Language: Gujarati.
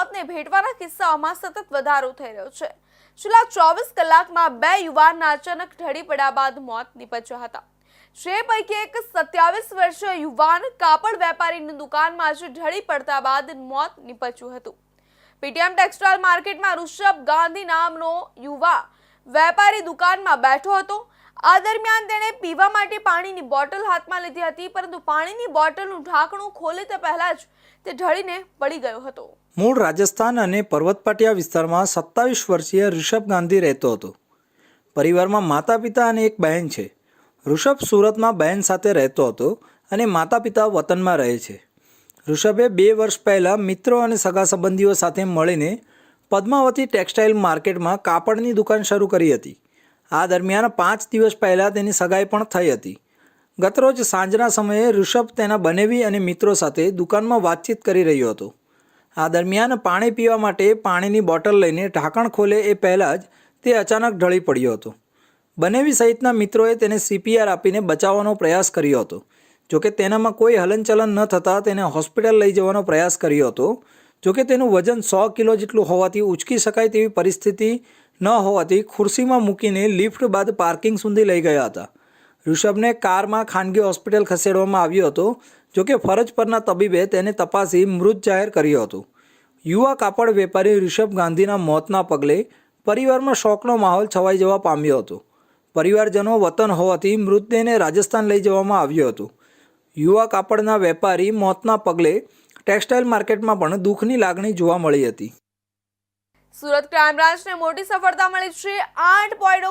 મોતને ભેટવાના કિસ્સાઓમાં સતત વધારો થઈ રહ્યો છે. છેલ્લા ચોવીસ કલાકમાં બે યુવાનના અચાનક ઢળી પડ્યા બાદ મોત નીપજ્યા હતા. જે પૈકી એક સત્યાવીસ વર્ષીય યુવાન કાપડ વેપારીની દુકાનમાં આજે ઢળી પડતા બાદ મોત નીપજ્યું હતું. પીટીએમ ટેક્સટાઇલ માર્કેટમાં ઋષભ ગાંધી નામનો યુવા વેપારી દુકાનમાં બેઠો હતો. આ દરમિયાન તેણે પીવા માટે પાણીની બોટલ હાથમાં લીધી હતી, પરંતુ પાણીની બોટલનું ઢાંકણું ખોલે તે પહેલા જ તે ઢળીને પડી ગયો હતો. મૂળ રાજસ્થાન અને પર્વતપાટિયા વિસ્તારમાં સત્તાવીસ વર્ષીય ઋષભ ગાંધી રહેતો હતો. પરિવારમાં માતા પિતા અને એક બહેન છે. ઋષભ સુરતમાં બહેન સાથે રહેતો હતો અને માતા પિતા વતનમાં રહે છે. ઋષભે બે વર્ષ પહેલાં મિત્રો અને સગા સંબંધીઓ સાથે મળીને પદ્માવતી ટેક્સટાઇલ માર્કેટમાં કાપડની દુકાન શરૂ કરી હતી. આ દરમિયાન પાંચ દિવસ પહેલાં તેની સગાઈ પણ થઈ હતી. ગતરોજ સાંજના સમયે ઋષભ તેના બનેવી અને મિત્રો સાથે દુકાનમાં વાતચીત કરી રહ્યો હતો. આ દરમિયાન પાણી પીવા માટે પાણીની બોટલ લઈને ઢાંકણ ખોલે એ પહેલાં જ તે અચાનક ઢળી પડ્યો હતો. બનેવી સહિતના મિત્રોએ તેને સીપીઆર આપીને બચાવવાનો પ્રયાસ કર્યો હતો. જોકે તેનામાં કોઈ હલનચલન ન થતાં તેને હોસ્પિટલ લઈ જવાનો પ્રયાસ કર્યો હતો. જોકે તેનું વજન સો કિલો જેટલું હોવાથી ઉચકી શકાય તેવી પરિસ્થિતિ ન હોવાથી ખુરશીમાં મૂકીને લિફ્ટ બાદ પાર્કિંગ સુધી લઈ ગયા હતા. ઋષભને કારમાં ખાનગી હોસ્પિટલ ખસેડવામાં આવ્યો હતો જોકે ફરજ પરના તબીબે તેને તપાસી મૃત જાહેર કર્યો હતો. યુવા કાપડ વેપારી ઋષભ ગાંધીના મોતના પગલે પરિવારમાં શોકનો માહોલ છવાઈ જવા પામ્યો હતો. પરિવારજનો વતન હોવાથી મૃતદેહને રાજસ્થાન લઈ જવામાં આવ્યો હતો. યુવા કાપડના વેપારી મોતના પગલે ટેક્સટાઇલ માર્કેટમાં પણ દુઃખની લાગણી જોવા મળી હતી. સુરત ક્રાઇમ બ્રાન્ચને મોટી સફળતા મળી છે. આઠ પોઈન્ટ